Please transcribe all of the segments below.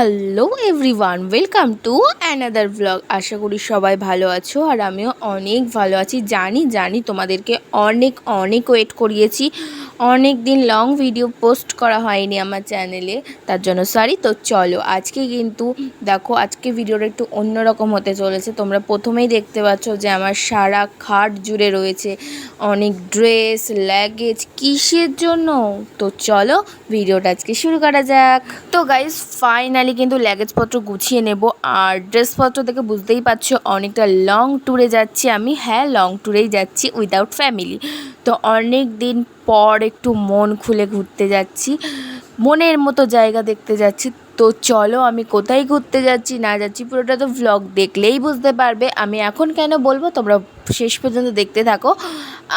Hello everyone welcome to another blog আশা করি সবাই ভালো আছো আর আমিও অনেক ভালো আছি। জানি জানি তোমাদেরকে অনেক অনেক ওয়েট করিয়েছি। অনেক দিন লং ভিডিও পোস্ট করা হয়নি আমার চ্যানেলে তার জন্য সরি তো চলো, আজকে কিন্তু দেখো, আজকে ভিডিওটা একটু অন্যরকম হতে চলেছে। তোমরা প্রথমেই দেখতে পাচ্ছ যে আমার সারা খাট জুড়ে রয়েছে অনেক ড্রেস ল্যাগেজ কিসের জন্য? তো চলো ভিডিওটা আজকে শুরু করা যাক। তো গাইজ ফাইনালি কিন্তু ল্যাগেজপত্র গুছিয়ে নেব। আর ড্রেসপত্র দেখে বুঝতেই পারছ, অনেকটা লং ট্যুরে যাচ্ছি আমি। হ্যাঁ লং ট্যুরেই যাচ্ছি উইদাউট ফ্যামিলি তো অনেক দিন পর একটু মন খুলে ঘুরতে যাচ্ছি। মনের মতো জায়গা দেখতে যাচ্ছি। তো চলো আমি কোথায় ঘুরতে যাচ্ছি, না যাচ্ছি, পুরোটা তো ভ্লগ দেখলেই বুঝতে পারবে। আমি এখন কেন বলব? তোমরা শেষ পর্যন্ত দেখতে থাকো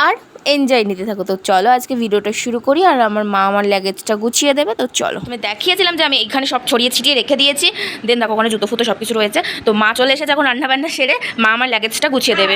আর এনজয় নিতে থাকো। তো চলো আজকে ভিডিওটা শুরু করি আর আমার মা আমার ল্যাগেজটা গুছিয়ে দেবে। তো চলো। আমি দেখিয়েছিলাম যে আমি এখানে সব ছড়িয়ে ছিটিয়ে রেখে দিয়েছি। দেন দেখো ওখানে জুতো ফুতো সব কিছু রয়েছে। তো মা চলে এসে যখন রান্না বান্না সেরে। মা আমার ল্যাগেজটা গুছিয়ে দেবে।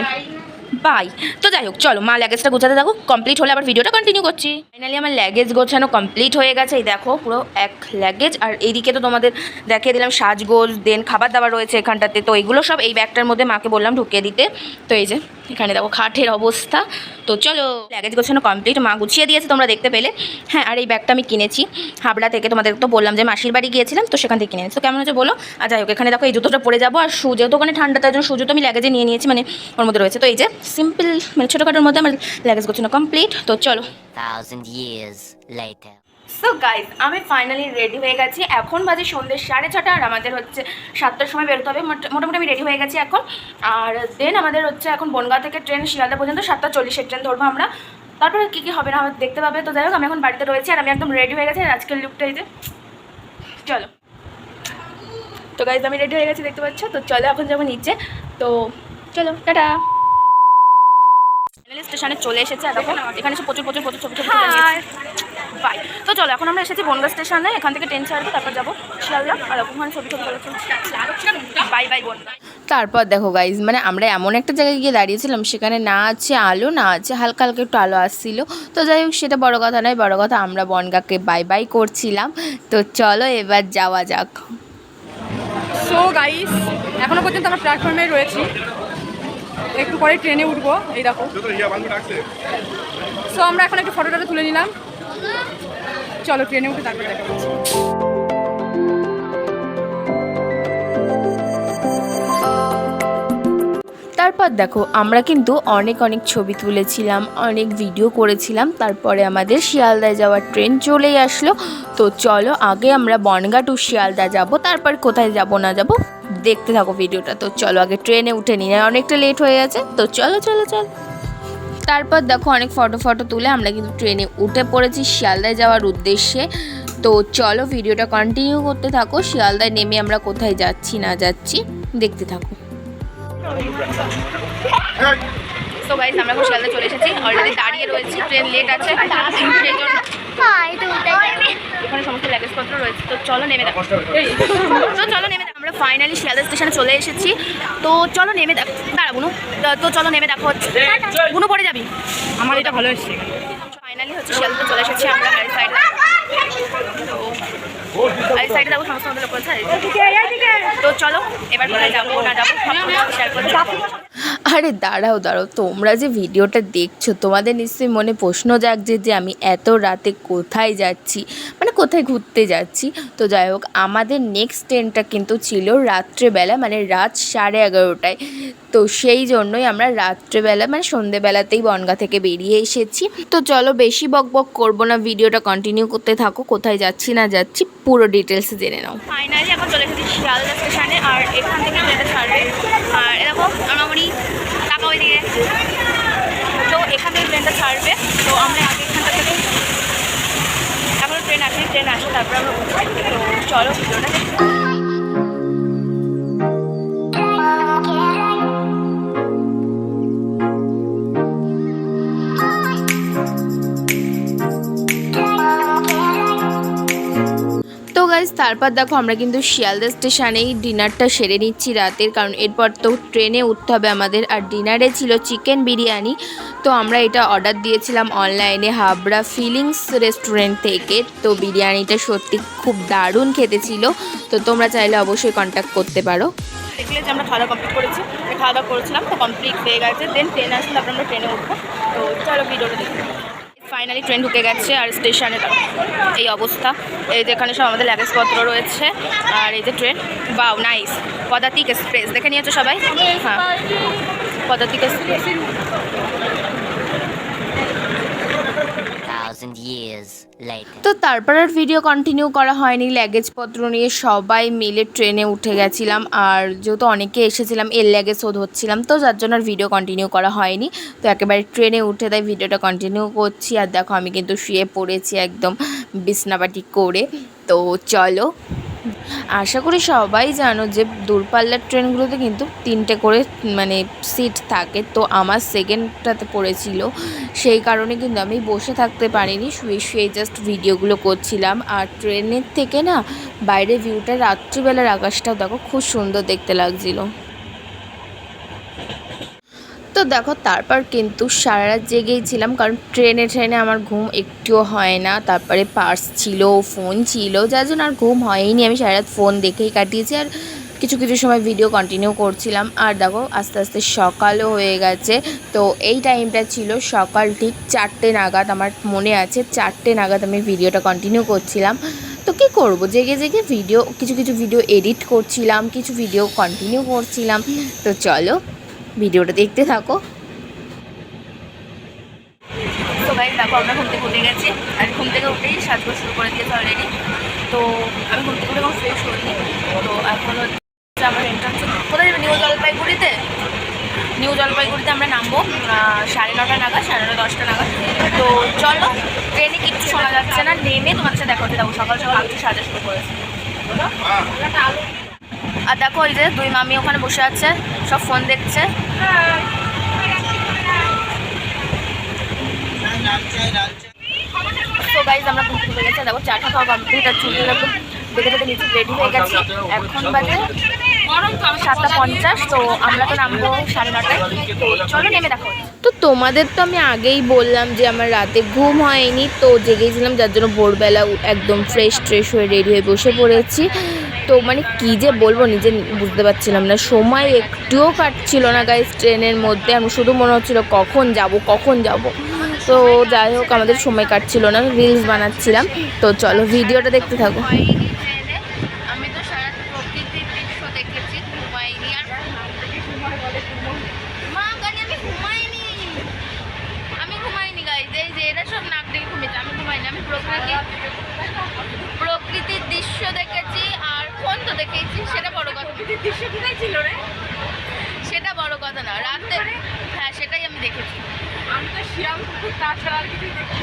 বাই তো যাই হোক, চলো, মা ল্যাগেজটা গোছাতে থাকো কমপ্লিট হলে আবার ভিডিওটা কন্টিনিউ করছি। ফাইনালি আমার ল্যাগেজ গোছানো কমপ্লিট হয়ে গেছে, এই দেখো, পুরো এক ল্যাগেজ আর এইদিকে তো তোমাদের দেখিয়ে দিলাম, সাজগোজ দেন খাবার দাবার রয়েছে এখানটাতে। তো এইগুলো সব এই ব্যাগটার মধ্যে মাকে বললাম ঢুকিয়ে দিতে। তো এই যে, এখানে দেখো, খাটের অবস্থা। তো চলো ল্যাগেজ গোছানো কমপ্লিট মা গুছিয়ে দিয়েছে, তোমরা দেখতে পেলে। হ্যাঁ আর এই ব্যাগটা আমি কিনেছি। হাবড়া থেকে তোমাদের তো বললাম যে মাসির বাড়ি গিয়েছিলাম, তো সেখান থেকে কিনেছি। তো কেমন হচ্ছে বলো? আর যাই হোক, এখানে দেখো এই জুতোটা পরে যাব। আর শু যেহেতু ওখানে ঠান্ডা, তার জন্য শু জুতো আমি ল্যাগেজে নিয়ে নিয়েছি মানে ওর মধ্যে রয়েছে। তো এই যে সিম্পল মানে ছোটোখাটোর মধ্যে আমার ল্যাগেজ গোছানো কমপ্লিট তো চলো. সো গাইজ আমি ফাইনালি রেডি হয়ে গেছি। এখন বাজে সন্ধ্যে সাড়ে ছটা আর আমাদের হচ্ছে সাতটার সময় বেরোতে হবে। মোট- মোটামুটি আমি রেডি হয়ে গেছি এখন। আর দেন আমাদের হচ্ছে এখন বনগাঁ থেকে ট্রেন শিয়ালদা পর্যন্ত সাতটা চল্লিশের ট্রেন ধরবো আমরা। তারপরে কী কী হবে না দেখতে পাবে। তো যাই হোক আমি এখন বাড়িতে রয়েছি আর আমি একদম রেডি হয়ে গেছি। আর আজকের লুকটা এই যে চলো। তো গাইজ আমি রেডি হয়ে গেছি দেখতে পাচ্ছ? তো চলো এখন যাব নিচে। তো চলো টাটা। স্টেশনে চলে এসেছে আর দেখো এখানে এসে প্রচুর প্রচুর প্রচুর ছবি ছবি বাই তো চলো এখন আমরা এসেছি বনগা স্টেশনে এখান থেকে ট্রেন ছাড়বো তারপর যাব শিয়ালদা আর ওখানে ছবি ছবি বাই বাই বোন তারপর দেখো গাইজ মানে আমরা এমন একটা জায়গায় গিয়ে দাঁড়িয়েছিলাম সেখানে না আছে আলো না আছে হালকা হালকা একটু আলো আসছিল। তো যাই হোক সেটা বড় কথা নয় বড় কথা আমরা বনগাকে বাই বাই করছিলাম। তো চলো এবার যাওয়া যাক। সো গাইস এখনও পর্যন্ত আমরা প্ল্যাটফর্মে রয়েছি। একটু পরে ট্রেনে উঠবো এই দেখো। সো আমরা এখন একটু ফটো টটো তুলে নিলাম। চলো ট্রেনে উঠে তারপরে দেখা তারপর দেখো আমরা কিন্তু অনেক অনেক ছবি তুলেছিলাম অনেক ভিডিও করেছিলাম। তারপরে আমাদের শিয়ালদায় যাওয়ার ট্রেন চলেই আসলো। তো চলো আগে আমরা বনগা টু শিয়ালদা যাব তারপর কোথায় যাব না যাব দেখতে থাকো ভিডিওটা। তো চলো আগে ট্রেনে উঠে নিই। অনেকটা লেট হয়ে গেছে। তো চলো চলো চলো। তারপর দেখো অনেক ফটো ফটো তুলে আমরা কিন্তু ট্রেনে উঠে পড়েছি শিয়ালদায় যাওয়ার উদ্দেশ্যে। তো চলো ভিডিওটা কন্টিনিউ করতে থাকো। শিয়ালদায় নেমে আমরা কোথায় যাচ্ছি, না যাচ্ছি, দেখতে থাকো। তো আমরা এখন চলে এসেছি। অলরেডি দাঁড়িয়ে রয়েছি। ট্রেন লেট আছে। সেই জন্য এখানে সমস্ত ল্যাগেজপত্র রয়েছে তো চলো নেমে দেখো তো চলো নেমে দেখো আমরা ফাইনালি শিয়ালদা স্টেশনে চলে এসেছি। তো চলো নেমে দেখো দাঁড়া বুনু তো- তো চলো নেমে দেখো হচ্ছে। বুনু পড়ে যাবি? আমার এটা ভালো এসছে। ফাইনালি হচ্ছে শিয়ালদা চলে এসেছি আমরা গাড়ির সাইডে গাড়ির সাইডে যাব সমস্ত আমাদের লোক তো চলো এবার কোথায় যাব না যাব শেয়ার আরে দাঁড়াও দাঁড়াও, তোমরা যে ভিডিওটা দেখছ, তোমাদের নিশ্চয়ই মনে প্রশ্ন জাগছে যে আমি এত রাতে কোথায় যাচ্ছি মানে কোথায় ঘুরতে যাচ্ছি। তো যাই হোক, আমাদের নেক্সট ট্রেনটা কিন্তু ছিল রাত্রেবেলা মানে রাত সাড়ে এগারোটায়। তো সেই জন্যই আমরা রাত্রেবেলা মানে সন্ধেবেলাতেই বনগা থেকে বেরিয়ে এসেছি। তো চলো, বেশি বক বক করব না, ভিডিওটা কন্টিনিউ করতে থাকো, কোথায় যাচ্ছি, না যাচ্ছি, পুরো ডিটেলস জেনে নাও। ফাইনালি এখন চলে এসেছি শিয়ালদা স্টেশনে আর এখান থেকে আর এরকম টাকা ওইদিকে তো এখান থেকে ট্রেনটা ছাড়বে। তো আমরা আগে এখানটা থেকে এখনও ট্রেন আসেনি ট্রেন আসে, তারপরে আমরা তো চলো, ভিডিওটা গাইজ তারপর দেখো আমরা কিন্তু শিয়ালদা স্টেশনেই ডিনারটা সেরে নিচ্ছি রাতের, কারণ এরপর তো ট্রেনে উঠতে হবে আমাদের। আর ডিনারে ছিল চিকেন বিরিয়ানি, তো আমরা এটা অর্ডার দিয়েছিলাম অনলাইনে হাবড়া ফিলিংস রেস্টুরেন্ট থেকে। তো বিরিয়ানিটা সত্যি খুব দারুণ খেতে ছিল, তো তোমরা চাইলে অবশ্যই কন্ট্যাক্ট করতে পারো। দেখলে যে আমরা খাওয়া দাওয়া কমপ্লিট করেছি খাওয়া দাওয়া করেছিলাম, তো কমপ্লিট হয়ে গেছে। দেন ট্রেন আসলে আমরা ট্রেনে উঠবো। তো চলো ভিডিওটা দেখি। ফাইনালি ট্রেন ঢুকে গেছে আর স্টেশনে এই অবস্থা। এই যে এখানে সব আমাদের ল্যাগেজপত্র রয়েছে আর এই যে ট্রেন। বাউ নাইস। পদাতিক এক্সপ্রেস। দেখে নিয়েছো সবাই? হ্যাঁ। পদাতিক এক্সপ্রেস. তো তারপর আর ভিডিও কন্টিনিউ করা হয়নি লাগেজপত্র নিয়ে সবাই মিলে ট্রেনে উঠে গেছিলাম। আর যেহেতু অনেকে এসেছিলাম, এর ল্যাগেজ শোধ হচ্ছিলাম, তো যার জন্য আর ভিডিও কন্টিনিউ করা হয়নি। তো একেবারে ট্রেনে উঠে তাই ভিডিওটা কন্টিনিউ করছি। আর দেখো আমি কিন্তু শুয়ে পড়েছি একদম বিছনাবাটি করে। তো চলো আশা করি সবাই জানো যে দূরপাল্লার ট্রেনগুলোতে কিন্তু তিনটে করে মানে সিট থাকে। তো আমার সেকেন্ডটাতে পড়েছিল। সেই কারণে কিন্তু আমি বসে থাকতে পারিনি। শুয়ে শুয়ে জাস্ট ভিডিওগুলো করছিলাম। আর ট্রেনের থেকে না, বাইরে ভিউটা রাত্রিবেলার আকাশটাও দেখো, খুব সুন্দর দেখতে লাগছিল। তো দেখো, তারপর কিন্তু সারা রাত জেগেই ছিলাম, কারণ ট্রেনে ট্রেনে আমার ঘুম একটুও হয় না। তারপরে পার্স ছিল, ফোন ছিল, যার জন্য আর ঘুম হয়নি। আমি সারা রাত ফোন দেখেই কাটিয়েছি আর কিছু কিছু সময় ভিডিও কন্টিনিউ করছিলাম। আর দেখো, আস্তে আস্তে সকালও হয়ে গেছে। তো এই টাইমটা ছিল সকাল ঠিক চারটে নাগাদ। আমার মনে আছে, চারটে নাগাদ আমি ভিডিওটা কন্টিনিউ করছিলাম। তো কী করব? জেগে জেগে ভিডিও, কিছু কিছু ভিডিও এডিট করছিলাম, কিছু ভিডিও কন্টিনিউ করছিলাম। তো চলো ভিডিওটা দেখতে থাকো। দেখো, আমরা ঘুম থেকে গেছি। আর ঘুম থেকে শুরু করে অলরেডি তো আমি তো এখন হচ্ছে আমার কোথায় নিউ জলপাইগুড়িতে? নিউ জলপাইগুড়িতে আমরা নামবো। সাড়ে নটা নাগাদ, সাড়ে নটা দশটা নাগাদ। তো চলো, ট্রেনে কিচ্ছু শোনা যাচ্ছে না। নেমে তোমাদের সাথে দেখা যাব। সকাল সকাল কিছু সাজা শুরু করেছে। আর দেখো ওই যে দুই মামি ওখানে বসে আছে, সব ফোন দেখছে। তো গাইজ আমরা দেখো নিচে রেডি হয়ে এখন সাতটা পঞ্চাশ, তো আমরা তো সাড়ে নটায়। চলো নেমে দেখো। তো তোমাদের তো আমি আগেই বললাম যে আমার রাতে ঘুম হয়নি, তো জেগেছিলাম যার জন্য ভোরবেলা একদম ফ্রেশ ট্রেশ হয়ে রেডি হয়ে বসে পড়েছি। তো মানে কী যে বলব, নিজে বুঝতে পারছিলাম না। সময় একটুও কাটছিল না গাইজ ট্রেনের মধ্যে। আমি শুধু মনে হচ্ছিল কখন যাব কখন যাব। তো যাই হোক, আমাদের সময় কাটছিল না রিলস বানাচ্ছিলাম। তো চলো, ভিডিওটা দেখতে থাকো। আমি প্রকৃতির দৃশ্য তো দেখেছি সেটা বড় কথা। প্রকৃতির দৃশ্য কোথায় ছিল রে সেটা বড় কথা না রাতে হ্যাঁ সেটাই আমি দেখেছি। আমি তো শিয়াল কুকুর তাছাড়া আর কিছু দেখি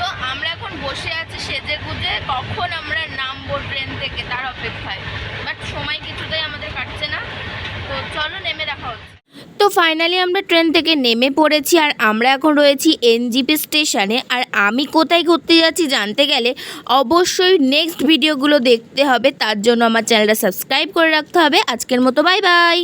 তো আমরা এখন বসে আছি সেজে গুজে কখন আমরা নামবো ট্রেন থেকে তার অপেক্ষায়। বাট সময় কিছুতেই আমাদের কাটছে না তো চলো নেমে দেখা হচ্ছে তো ফাইনালি আমরা ট্রেন থেকে নেমে পড়েছি আর আমরা এখন রয়েছি এনজিপি স্টেশনে আর আমি কোথায় ঘুরতে যাচ্ছি জানতে গেলে অবশ্যই নেক্সট ভিডিওগুলো দেখতে হবে। তার জন্য আমার চ্যানেলটা সাবস্ক্রাইব করে রাখতে হবে। আজকের মতো বাই বাই